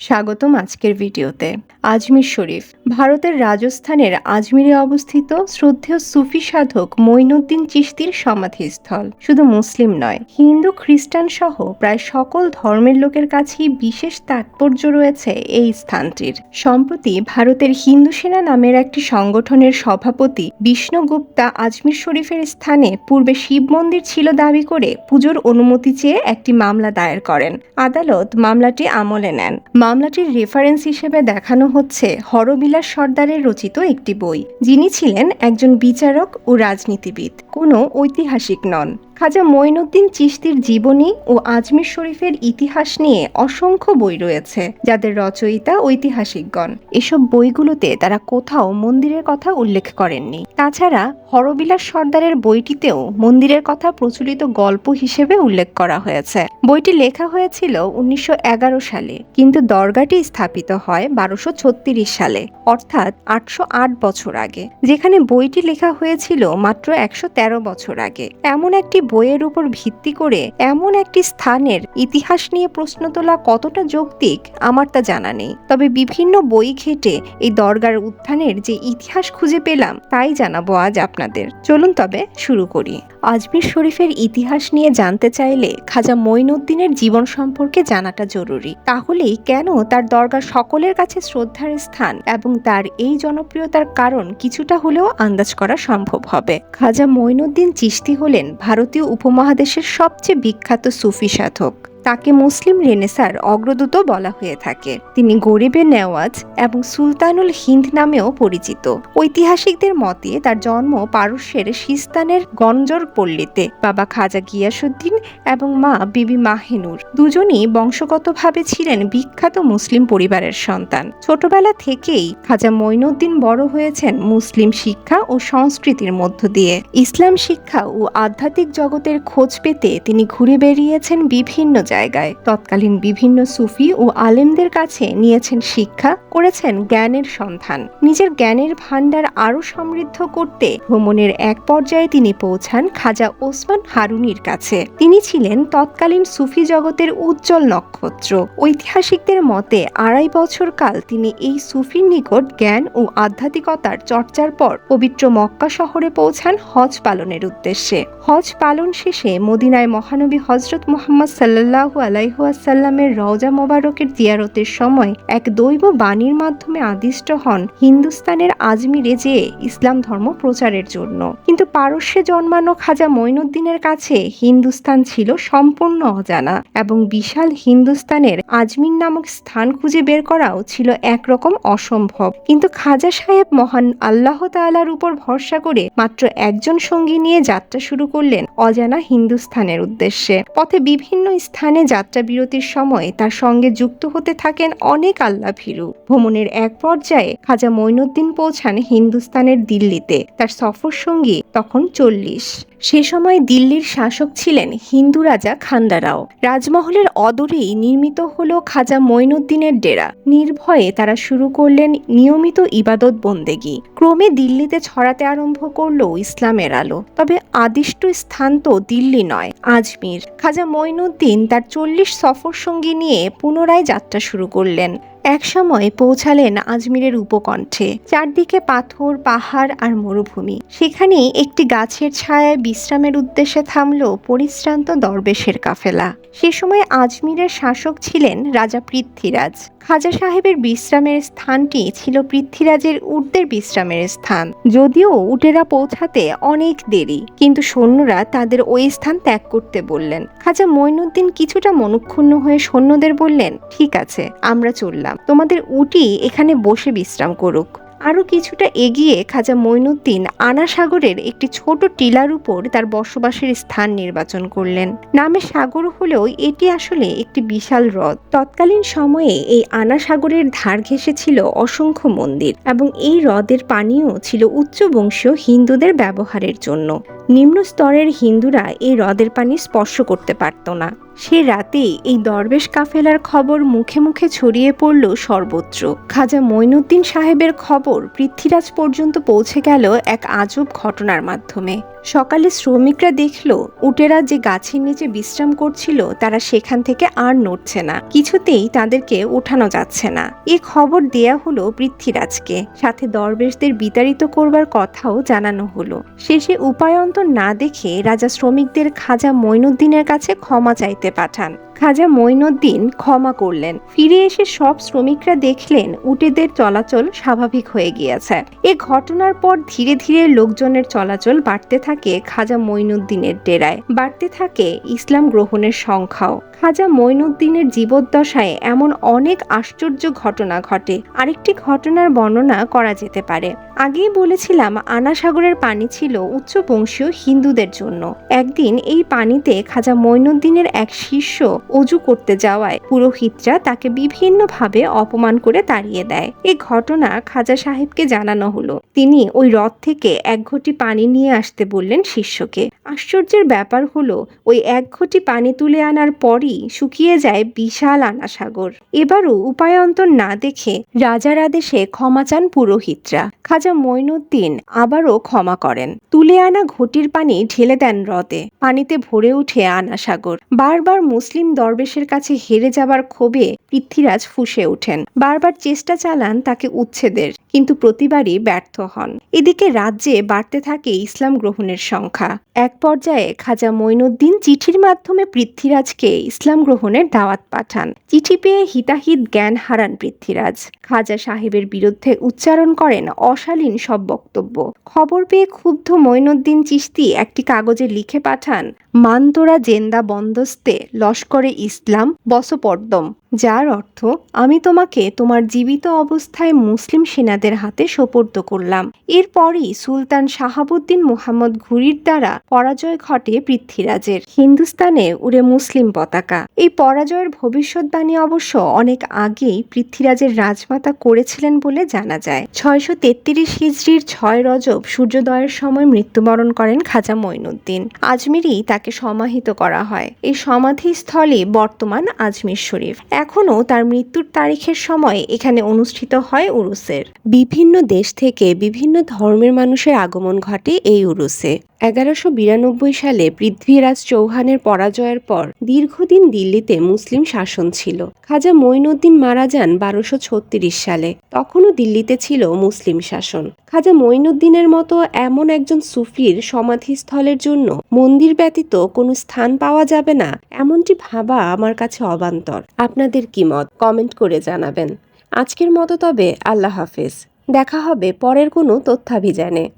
স্বাগতম আজকের ভিডিওতে। আজমির শরীফ, ভারতের রাজস্থানের আজমিরে অবস্থিত শ্রদ্ধেয় সুফি সাধক মঈনুদ্দিন চিশতির সমাধিস্থল। শুধু মুসলিম নয়, হিন্দু, খ্রিস্টান সহ প্রায় সকল ধর্মের লোকের কাছেই বিশেষ তাৎপর্য রয়েছে এই স্থানটির। সম্প্রতি ভারতের হিন্দু সেনা নামের একটি সংগঠনের সভাপতি বিষ্ণু গুপ্তা আজমির শরীফের স্থানে পূর্বে শিব মন্দির ছিল দাবি করে পুজোর অনুমতি চেয়ে একটি মামলা দায়ের করেন। আদালত মামলাটি আমলে নেন। মামলাটির রেফারেন্স হিসেবে দেখানো হচ্ছে হরবিলাস সর্দারের রচিত একটি বই, যিনি ছিলেন একজন বিচারক ও রাজনীতিবিদ, কোনো ঐতিহাসিক নন। খাজা মঈনুদ্দিন চিশতির জীবনী ও আজমির শরীফের ইতিহাস নিয়ে অসংখ্য বই রয়েছে, যাদের রচয়িতা ঐতিহাসিকগণ। এসব বইগুলোতে তারা কোথাও মন্দিরের কথা উল্লেখ করেননি। তাছাড়া হরবিলাস সর্দারের বইটিতেও মন্দিরের কথা প্রচলিত গল্প হিসেবে উল্লেখ করা হয়েছে। বইটি লেখা হয়েছিল উনিশশো এগারো সালে, কিন্তু দরগাটি স্থাপিত হয় বারোশো সালে, অর্থাৎ আটশো আট বছর আগে। যেখানে বইটি লেখা হয়েছিল মাত্র একশো তেরো বছর আগে। এমন একটি বইয়ের উপর ভিত্তি করে এমন একটি স্থানের ইতিহাস নিয়ে প্রশ্ন তোলা কতটা যৌক্তিক আমার তা জানা নেই। তবে বিভিন্ন বই ঘেটে এই দরগার উত্থানের যে ইতিহাস খুঁজে পেলাম, তাই জানাব আজ আপনাদের। চলুন তবে শুরু করি। আজমির শরীফের ইতিহাস নিয়ে জানতে চাইলে খাজা মঈনুদ্দিনের জীবন সম্পর্কে জানাটা জরুরি। তাহলেই কেন তার দরগা সকলের কাছে শ্রদ্ধার স্থান এবং তার এই জনপ্রিয়তার কারণ কিছুটা হলেও আন্দাজ করা সম্ভব হবে। খাজা মঈনুদ্দিন চিশতি হলেন ভারতীয় উপমহাদেশের সবচেয়ে বিখ্যাত সুফি সাধক। তাকে মুসলিম রেনেসার অগ্রদূত বলা হয়ে থাকে। তিনি গরিবের নেওয়াজ এবং সুলতানুল হিন্দ নামেও পরিচিত। ঐতিহাসিকদের মতে তার জন্ম পারস্যের সিস্তানের গঞ্জর পল্লীতে বাবা খাজা গিয়াসুদ্দিন এবং মা বিবি মাহেনুর। দুজনই বংশগতভাবে ছিলেন বিখ্যাত মুসলিম পরিবারের সন্তান। ছোটবেলা থেকেই খাজা মঈনুদ্দিন বড় হয়েছেন মুসলিম শিক্ষা ও সংস্কৃতির মধ্য দিয়ে। ইসলাম শিক্ষা ও আধ্যাত্মিক জগতের খোঁজ পেতে তিনি ঘুরে বেরিয়েছেন বিভিন্ন জায়গায়। তৎকালীন বিভিন্ন সুফি ও আলেমদের কাছে নিয়েছেন শিক্ষা, করেছেন জ্ঞানের সন্ধান। নিজের জ্ঞানের ভাণ্ডার আরও সমৃদ্ধ করতে ভ্রমণের এক পর্যায়ে তিনি পৌঁছান খাজা ওসমান হারুনির কাছে। তিনি ছিলেন তৎকালীন সুফি জগতের উজ্জ্বল নক্ষত্র। ঐতিহাসিকদের মতে আড়াই বছর কাল তিনি এই সুফির নিকট জ্ঞান ও আধ্যাত্মিকতার চর্চার পর পবিত্র মক্কা শহরে পৌঁছান হজ পালনের উদ্দেশ্যে। হজ পালন শেষে মদিনায় মহানবী হজরত মোহাম্মদ সাল্লাহু আলাইহুয়াসাল্লামের রওজা মোবারকের জিয়ারতের সময় এক দৈব বাণীর মাধ্যমে আদিষ্ট হন হিন্দুস্তানের আজমিরে যে ইসলাম ধর্ম প্রচারের জন্য। কিন্তু পারস্যে জন্মানো খাজা মঈনুদ্দিনের কাছে হিন্দুস্তান ছিল সম্পূর্ণ অজানা এবং বিশাল হিন্দুস্তানের আজমির নামক স্থান খুঁজে বের করাও ছিল একরকম অসম্ভব। কিন্তু খাজা সাহেব মহান আল্লাহ তাআলার উপর ভরসা করে মাত্র একজন সঙ্গী নিয়ে যাত্রা শুরু করলেন অজানা হিন্দুস্থানের উদ্দেশ্যে। পথে বিভিন্ন স্থানে যাত্রা বিরতির সময় তার সঙ্গে যুক্ত হতে থাকেন অনেক আল্লাহ ভীরু। ভ্রমণের এক পর্যায়ে খাজা মঈনুদ্দিন পৌঁছান হিন্দুস্তানের দিল্লিতে। তার সফর সঙ্গী তখন চল্লিশ। সে সময় দিল্লির শাসক ছিলেন হিন্দু রাজা খান্দারাও। রাজমহলের অদূরেই নির্মিত হল খাজা মঈনুদ্দিনের ডেরা। নির্ভয়ে তারা শুরু করলেন নিয়মিত ইবাদত বন্দেগি। ক্রমে দিল্লিতে ছড়াতে আরম্ভ করল ইসলামের আলো। তবে আদিষ্ট স্থান তো দিল্লি নয়, আজমির। খাজা মঈনুদ্দিন তার চল্লিশ সফর সঙ্গী নিয়ে পুনরায় যাত্রা শুরু করলেন। একসময় পৌঁছালেন আজমিরের উপকণ্ঠে, চারদিকে পাথর, পাহাড় আর মরুভূমি। সেখানে একটি গাছের ছায়ায় বিশ্রামের উদ্দেশ্যে থামল পরিশ্রান্ত দরবেশের কাফেলা। সে সময় আজমিরের শাসক ছিলেন রাজা পৃথ্বীরাজ। খাজা সাহেবের বিশ্রামের স্থানটি ছিল পৃথ্বীরাজের উটের বিশ্রামের স্থান। যদিও উটেরা পৌঁছাতে অনেক দেরি, কিন্তু সৈন্যরা তাদের ওই স্থান ত্যাগ করতে বললেন। খাজা মঈনুদ্দিন কিছুটা মনক্ষুণ্ণ হয়ে সৈন্যদের বললেন, ঠিক আছে, আমরা চললাম। তোমাদের উটি এখানে বসে বিশ্রাম করুক। আরও কিছুটা এগিয়ে খাজা মঈনুদ্দিন আনা সাগরের একটি ছোট টিলার উপর তার বসবাসের স্থান নির্বাচন করলেন। নামে সাগর হলেও এটি আসলে একটি বিশাল হ্রদ। তৎকালীন সময়ে এই আনা সাগরের ধার ঘেঁষে ছিল অসংখ্য মন্দির এবং এই হ্রদের পানিও ছিল উচ্চ বংশীয় হিন্দুদের ব্যবহারের জন্য। নিম্ন স্তরের হিন্দুরা এই হ্রদের পানি স্পর্শ করতে পারত না। সে রাতেই এই দরবেশ কাফেলার খবর মুখে মুখে ছড়িয়ে পড়ল সর্বত্র। খাজা মঈনুদ্দিন সাহেবের খবর পৃথ্বীরাজ পর্যন্ত পৌঁছে গেল এক আজব ঘটনার মাধ্যমে। সকালে শ্রমিকরা দেখল, উটেরা যে গাছের নিচে বিশ্রাম করছিল, তারা সেখান থেকে আর নড়ছে না। কিছুতেই তাদেরকে ওঠানো যাচ্ছে না। এ খবর দেয়া হলো পৃথ্বীরাজকে। সাথে দরবেশদের বিতাড়িত করবার কথাও জানানো হলো। শেষে উপায়ন্তর না দেখে রাজা শ্রমিকদের খাজা মঈনুদ্দিনের কাছে ক্ষমা চাইতে পাঠান। খাজা মঈনুদ্দিন ক্ষমা করলেন। ফিরে এসে সব শ্রমিকরা দেখলেন উটেদের চলাচল স্বাভাবিক হয়ে গিয়েছে। এ ঘটনার পর ধীরে ধীরে লোকজনের চলাচল বাড়তে থাকে খাজা মঈনুদ্দিনের ডেরায়। বাড়তে থাকে ইসলাম গ্রহণের সংখ্যাও। খাজা মঈনুদ্দিনের জীবদ্দশায় এমন অনেক আশ্চর্য ঘটনা ঘটে। আরেকটি ঘটনার বর্ণনা করা যেতে পারে। আগেই বলেছিলাম, আনাসাগরের পানি ছিল উচ্চ বংশীয় হিন্দুদের জন্য। একদিন এই পানিতে খাজা মঈনুদ্দিনের এক শিষ্য অজু করতে যাওয়ায় পুরোহিতরা তাকে বিভিন্নভাবে অপমান করে তাড়িয়ে দেয়। এই ঘটনা খাজা সাহেবকে জানানো হলো। তিনি ওই রথ থেকে এক ঘটি পানি নিয়ে আসতে বললেন শিষ্যকে। আশ্চর্যের ব্যাপার হলো, ওই এক ঘটি পানি তুলে আনার পরই শুকিয়ে যায় বিশাল আনা সাগর এবারও উপায়ন্তর না দেখে রাজার আদেশে ক্ষমা চান পুরোহিতরা। খাজা মঈনুদ্দিন আবারও ক্ষমা করেন। তুলে আনা ঘটির পানি ঢেলে দেন হ্রদে। পানিতে ভরে উঠে আনা সাগর বারবার মুসলিম দরবেশের কাছে হেরে যাবার ক্ষোভে পৃথ্বীরাজ ফুঁসে ওঠেন। বারবার চেষ্টা চালান তাকে উচ্ছেদের, কিন্তু প্রতিবারই ব্যর্থ হন। এদিকে রাজ্যে বাড়তে থাকে ইসলাম গ্রহণের সংখ্যা। এক পর্যায়ে খাজা মঈনুদ্দিন চিঠির মাধ্যমে পৃথ্বীরাজকে ইসলাম গ্রহণের দাওয়াত পাঠান। চিঠি পেয়ে হিতাহিত জ্ঞান হারান পৃথ্বীরাজ। খাজা সাহেবের বিরুদ্ধে উচ্চারণ করেন অশালীন সব বক্তব্য। খবর পেয়ে ক্ষুব্ধ মঈনুদ্দিন চিস্তি একটি কাগজে লিখে পাঠান মানতোরা জেন্দা বন্দস্তে লস্করে ইসলাম বসপর্দম। যার অর্থ, আমি তোমাকে তোমার জীবিত অবস্থায় মুসলিম সেনাদের হাতে সোপর্দ করলাম। এরপরই সুলতান শাহাবুদ্দিন মোহাম্মদ ঘুরির দ্বারা পরাজয় ঘটে পৃথ্বীরাজের। হিন্দুস্তানে উড়ে মুসলিম পতাকা। এই পরাজয়ের ভবিষ্যৎবাণী অবশ্য অনেক আগেই পৃথ্বীরাজের রাজমাতা করেছিলেন বলে জানা যায়। ছয়শো তেত্রিশ হিজড়ির ছয় রজব সূর্যোদয়ের সময় মৃত্যুবরণ করেন খাজা মঈনুদ্দিন। আজমিরই তাকে সমাহিত করা হয়। এই সমাধিস্থলই বর্তমান আজমির শরীফ। এখনও তার মৃত্যুর তারিখের সময় এখানে অনুষ্ঠিত হয় উরুসের। বিভিন্ন দেশ থেকে বিভিন্ন ধর্মের মানুষের আগমন ঘটে এই উরুসে। এগারোশো সালে পৃথ্বীরাজ চৌহানের পরাজয়ের পর দীর্ঘদিন দিল্লিতে মুসলিম শাসন ছিল। খাজা মঈনুদ্দিন মারা যান বারোশো সালে। তখনও দিল্লিতে ছিল মুসলিম শাসন। খাজা মঈনুদ্দিনের মতো এমন একজন সুফির সমাধিস্থলের জন্য মন্দির ব্যতীত কোনো স্থান পাওয়া যাবে না, এমনটি ভাবা আমার কাছে অবান্তর। আপনাদের কি মত? কমেন্ট করে জানাবেন। আজকের মতো তবে আল্লাহ হাফেজ। দেখা হবে পরের কোনো তথ্যাভিযানে।